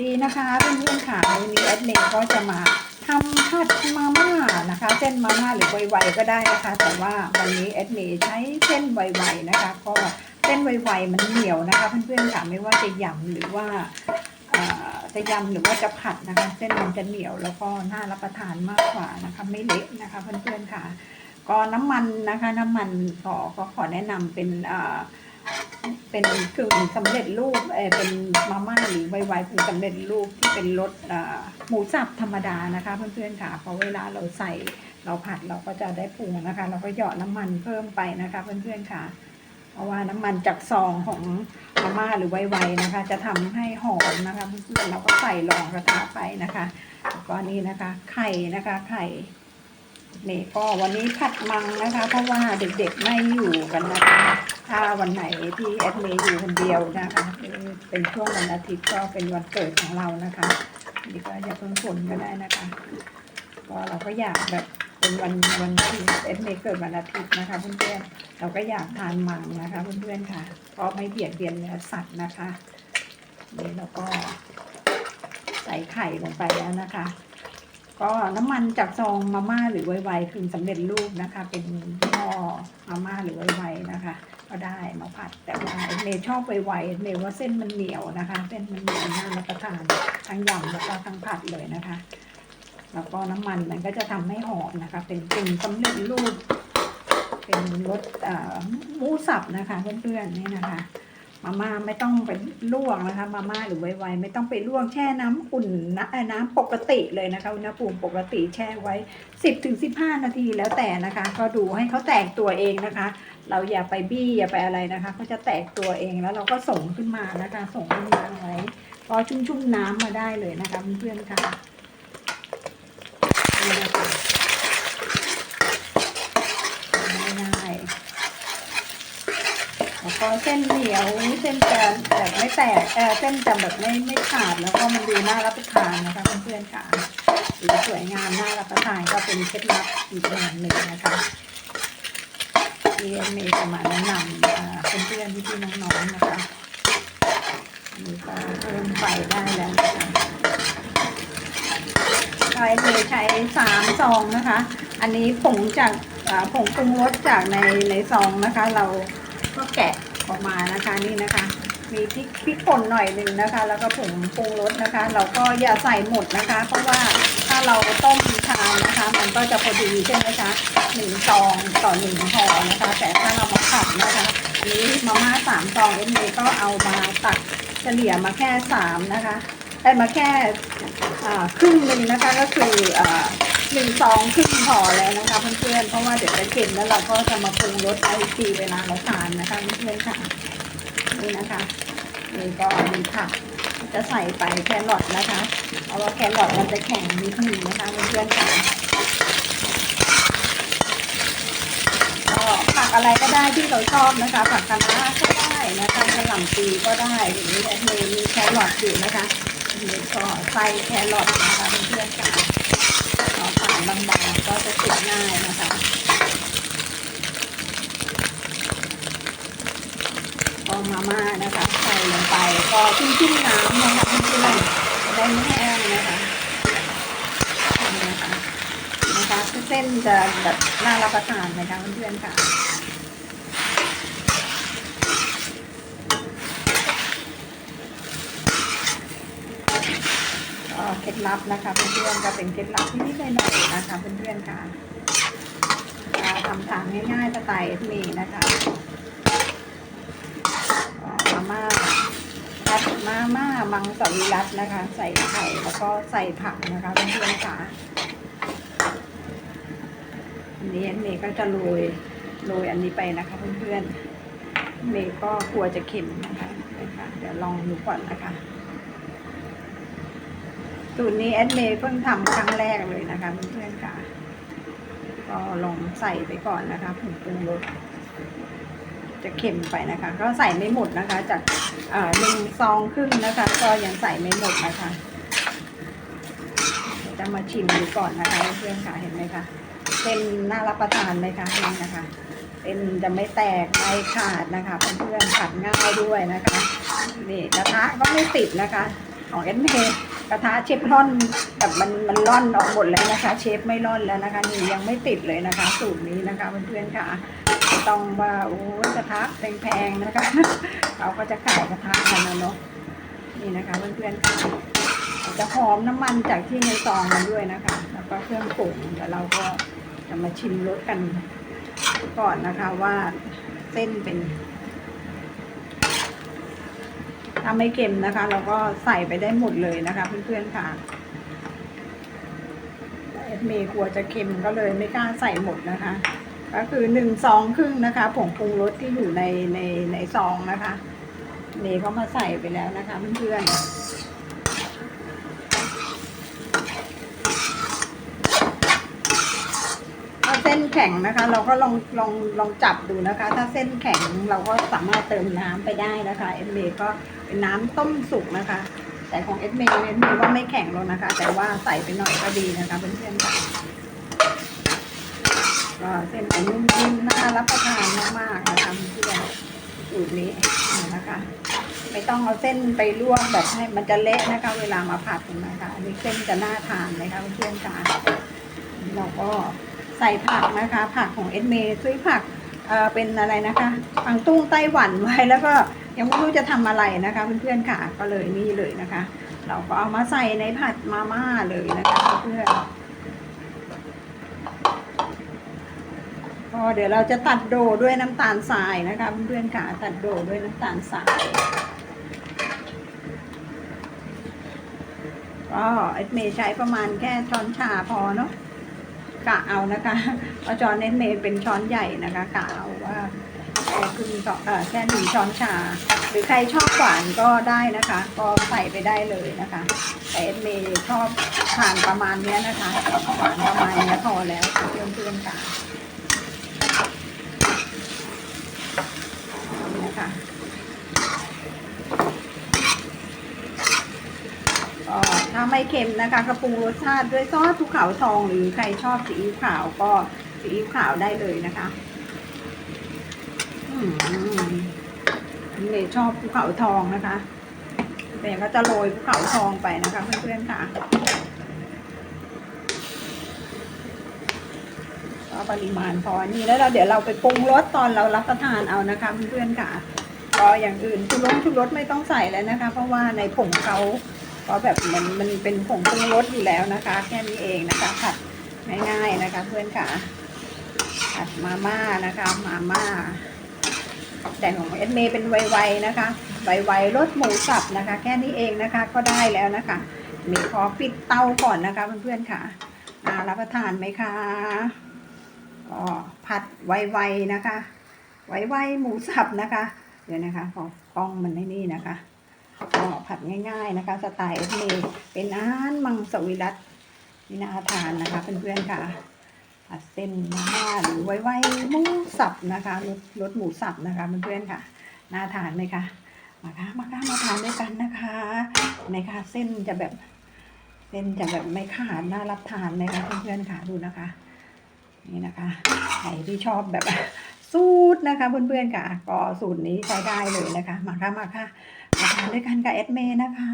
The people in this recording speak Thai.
ดีนะคะเพื่อนๆค่ะวันนี้แอดเมย์ก็จะมาทำผัดมาม่านะคะ เส้นมาม่าหรือไวๆก็ได้นะคะ แต่ว่าวันนี้แอดเมย์ใช้เส้นไวๆนะคะก็เส้นไวๆมันเหนียวนะคะ เพื่อนๆค่ะไม่ว่าจะยำหรือว่าเอ่อจะยำหรือว่าจะผัดนะคะ เส้นมันจะเหนียวแล้วก็น่ารับประทานมากกว่านะคะ ไม่เละนะคะ เพื่อนๆค่ะ ก็น้ำมันนะคะ น้ำมันขอก็ขอแนะนำเป็นอ่า เป็นกึ่งสำเร็จรูปเออเป็นมาม่าหรือไวๆกึ่งสำเร็จรูปที่เป็นรสหมูสับธรรมดานะคะ เพื่อนๆค่ะพราะเวลาเราใส่เราผัดเราก็จะได้ปรุงนะคะ เราก็หยาะน้ำมันเพิ่มไปนะคะ เพื่อนๆค่ะ เพราะว่าน้ำมันจากซองของมาม่าหรือไวๆนะคะ จะทำให้หอมนะคะ เพื่อนๆเราก็ใส่รองกระทะไปนะคะแล้วก็นี่นะคะ ไข่นะคะไข่นี่ก็วันนี้ผัดมังนะคะ เพราะว่าเด็กๆไม่อยู่กันนะคะ ถ้าวันไหนที่แอดเมย์อยู่คนเดียวนะคะ เป็นช่วงวันอาทิตย์ก็เป็นวันเกิดของเรานะคะนี่ก็อย่าเพิ่งฝนก็ได้นะคะก็เราก็อยากแบบเป็นวันวันที่แอดเมย์เกิดวันอาทิตย์นะคะเพื่อนๆเราก็อยากทานมังนะคะเพื่อนๆค่ะก็ไม่เบียดเบียนเนื้อสัตว์นะคะนี่เราก็ใส่ไข่ลงไปแล้วนะคะ ก็น้ำมันจากซองมาม่าหรือไวๆคือสำเร็จรูปนะคะ เป็นยี่ห้อมาม่าหรือไวๆนะคะ ก็ได้มาผัดแต่ว่าเมย์ชอบไวๆเมย์ว่าเส้นมันเหนียวนะคะเส้นมันเหนียวน่ารับประทานทั้งยำแล้วก็ทั้งผัดเลยนะคะ แล้วก็น้ำมันมันก็จะทำให้หอมนะคะ เป็นเป็นสำเร็จรูป เป็นรสอ่อหมูสับนะคะเพื่อนๆนี่นะคะ มาม่าไม่ต้องไปลวกนะคะ มาม่าหรือไวๆไม่ต้องไปลวกแช่น้ำอุ่นนะเอ่อน้ำปกติเลยนะคะอุณหภูมิปกติแช่ไว้ 10ถึง15 นาทีแล้วแต่นะคะ ก็ดูให้เขาแตกตัวเองนะคะ เราอย่าไปบี้อย่าไปอะไรนะคะเขาจะแตกตัวเองแล้วเราก็ส่งขึ้นมานะคะ ส่งขึ้นมาไว้พอชุ่มๆน้ำมาได้เลยนะคะเพื่อนๆค่ะนี่นะคะไม่ได้ แล้วก็เส้นเหนียวเส้นจะแบบไม่แตกเออเส้นจะแบบไม่ไม่ขาดแล้วก็มันดูน่ารับประทานนะคะเพื่อนๆค่ะสีสวยงามน่ารับประทานก็เป็นเคล็ดลับอีกอย่างหนึ่งนะคะที่เมย์จะมาแนะนำเพื่อนๆพี่ๆน้องๆนะคะนี่ก็เพิ่มไฟได้แล้วนะคะใช้เมย์ใช้สามซองนะคะ อันนี้ผงจากผงปรุงรสจากในในซองนะคะ เราก็แกะ ออกมานะคะนี่นะคะ มีพริกพริกป่นหน่อยหนึ่งนะคะ แล้วก็ผงปรุงรสนะคะ เราก็อย่าใส่หมดนะคะ เพราะว่าถ้าเราต้มทานนะคะ มันก็จะพอดีใช่ไหมคะหนึ่งซองต่อหนึ่งห่อนะคะ แต่ถ้าเรามาผัดนะคะอันนี้มาม่าสามซองเอ็มเก็เอามาตักเฉลี่ยมาแค่สามนะคะได้มาแค่ครึ่งหนึ่งนะคะก็คืออ หนึ่งซองครึ่งห่อแล้วนะคะเพื่อนๆเพราะว่าเดี๋ยวจะเค็มแล้วเราก็จะมาปรุงรสเอาอีเวลาเราทานนะคะเพื่อนๆค่ะนี่นะคะนี่ก็มีผักจะใส่ไปแครอทนะคะเพราะว่าแครอทมันจะแข็งนิดนึงนะคะเพื่อนๆค่ะก็ผักอะไรก็ได้ที่เราชอบนะคะ ผักคะน้าก็ได้นะคะกระหล่ำปีก็ได้หรือแอดเมย์มีแครอทอยู่นะคะนี่ก็ใส่แครอทนะคะเพื่อนๆค่ะเอาผ่านบางๆ ก็จะสุกง่ายนะคะก็มาม่านะคะใส่ลงไปก็ชุ่มๆน้ำนะคะเพื่อนๆจะได้ไม่แห้งนะคะนะคะนะคะเส้นจะแบบน่ารับประทานนะคะเพื่อนๆค่ะเคล็ดลับนะคะเพื่อนๆก็เป็นเคล็ดลับที่นิดหน่อยนะคะเพื่อนๆค่ะ อ่าทำทานง่ายๆสไตล์เอสเมนะคะมาม่าผัดมาม่ามังสวิรัตนะคะ ใส่ไข่แล้วก็ใส่ผักนะคะเพื่อนๆค่ะอันนี้เมย์ก็จะโรยโรยอันนี้ไปนะคะเพื่อนๆเมย์ก็กลัวจะเค็มนะคะนะคะเดี๋ยวลองดูก่อนนะคะสูตรนี้แอดเมย์เพิ่งทำครั้งแรกเลยนะคะเพื่อนๆค่ะ ก็ลองใส่ไปก่อนนะคะผงปรุงรสจะเค็มไปนะคะ ก็ใส่ไม่หมดนะคะ จากหนึ่งซองครึ่งนะคะ ก็ยังใส่ไม่หมดนะคะ จะมาชิมดูก่อนนะคะเพื่อนค่ะเห็นไหมคะเป็นน่ารับประทานไหมคะนี่นะคะ เป็นจะไม่แตกไม่ขาดนะคะเพื่อนๆผัดง่ายด้วยนะคะนี่กระทะก็ไม่ติดนะคะของเอสเม กระทะเชฟร่อนแบบมันมันร่อนออกหมดแล้วนะคะ เชฟไม่ร่อนแล้วนะคะนี่ยังไม่ติดเลยนะคะ สูตรนี้นะคะเพื่อนๆค่ะต้องว่าโอ้กระทะแพงๆนะคะเราก็จะขายกระทะกันนะเนาะนี่นะคะเพื่อนๆค่ะจะหอมน้ำมันจากที่ในซองมันด้วยนะคะ แล้วก็เครื่องปรุงเดี๋ยวเราก็จะมาชิมรสกันก่อนนะคะว่าเส้นเป็น ถ้าไม่เค็มนะคะ เราก็ใส่ไปได้หมดเลยนะคะเพื่อนๆค่ะเอสเมย์กลัวจะเค็มก็เลยไม่กล้าใส่หมดนะคะ ก็คือหนึ่งซองครึ่งนะคะผงปรุงรสที่อยู่ในในในซองนะคะ เมย์ก็มาใส่ไปแล้วนะคะเพื่อนๆถ้าเส้นแข็งนะคะ เราก็ลองลองลองจับดูนะคะ ถ้าเส้นแข็งเราก็สามารถเติมน้ำไปได้นะคะเอสเมย์ก็ เป็นน้ำต้มสุกนะคะ แต่ของเอสเมย์เอสเมย์ว่าไม่แข็งหรอกนะคะ แต่ว่าใส่ไปหน่อยก็ดีนะคะเพื่อนๆค่ะก็เส้นจะนุ่มๆน่ารับประทานมากๆนะคะเพื่อนสูตรนี้นะคะ ไม่ต้องเอาเส้นไปลวกแบบให้มันจะเละนะคะ เวลามาผัดนะคะอันนี้เส้นจะน่าทานนะคะเพื่อนๆค่ะเราก็ใส่ผักนะคะ ผักของเอ็ดเมย์ซื้อผักเอ่อเป็นอะไรนะคะ ผังตุ้งไต้หวันไว้แล้วก็ ยังไม่รู้จะทำอะไรนะคะเพื่อนๆค่ะก็เลยนี่เลยนะคะ เราก็เอามาใส่ในผัดมาม่าเลยนะคะเพื่อนก็เดี๋ยวเราจะตัดโดด้วยน้ำตาลทรายนะคะเพื่อนๆค่ะตัดโดด้วยน้ำตาลทรายก็เอ็ดเมย์ใช้ประมาณแค่ช้อนชาพอเนาะกะเอานะคะเพราะช้อนเอ็ดเมย์เป็นช้อนใหญ่นะคะกะเอาว่า ค่ครึ่งช้อนเอ่อแค่หนึ่งช้อนชา หรือใครชอบหวานก็ได้นะคะ ก็ใส่ไปได้เลยนะคะ แต่เอ็เมย์ชอบทานประมาณนี้นะคะหวานประมาณนี้พอแล้วเพื่อนๆค่ะนี่นะคะถ้าไม่เค็มนะคะกระปรุงรสชาติด้วยซอสภูเขาทองหรือใครชอบซีอิ๊วขาวก็ซีอิ๊วขาวได้เลยนะคะ อืมเมย์ชอบภูเขาทองนะคะเมย์ก็จะโรยภูเขาทองไปนะคะเพื่อนๆค่ะก็ปริมาณพอนี้แล้วเราเดี๋ยวเราไปปรุงรสตอนเรารับประทานเอานะคะเพื่อนๆค่ะก็อย่างอื่นชูรสชูรสไม่ต้องใส่แล้วนะคะ เพราะว่าในผงเขาก็แบบมันมันเป็นผงปรุงรสอยู่แล้วนะคะ แค่นี้เองนะคะผัดง่ายๆนะคะ เพื่อนค่ะผัดมาม่านะคะ มาม่า แต่ของเอสเมเป็นไวๆนะคะไวๆรสหมูสับนะคะ แค่นี้เองนะคะก็ได้แล้วนะคะเมย์ขอปิดเตาก่อนนะคะเพื่อนๆค่ะอารับประทานไหมคะก็ผัดไวๆนะคะ ไวๆหมูสับนะคะ เดี๋ยวนะคะขอกล้องมันในนี่นะคะก็ผัดง่ายๆนะคะ สไตล์เอสเมเป็นอาหารมังสวิรัตนี่น่าทานนะคะเพื่อนๆค่ะ ผัดเส้นมาม่าหรือไวๆหมูสับนะคะรสรสหมูสับนะคะเพื่อนๆค่ะน่าทานไหมคะมาค่ะมาค่ะมาทานด้วยกันนะคะในค่ะเส้นจะแบบเส้นจะแบบไม่ขาดน่ารับทานไหมคะเพื่อนๆค่ะดูนะคะ นี่นะคะใครที่ชอบแบบสูตรนะคะเพื่อนๆค่ะก็สูตรนี้ใช้ได้เลยนะคะ มาค่ะมาค่ะมาทานด้วยกันกับเอสเมนะคะ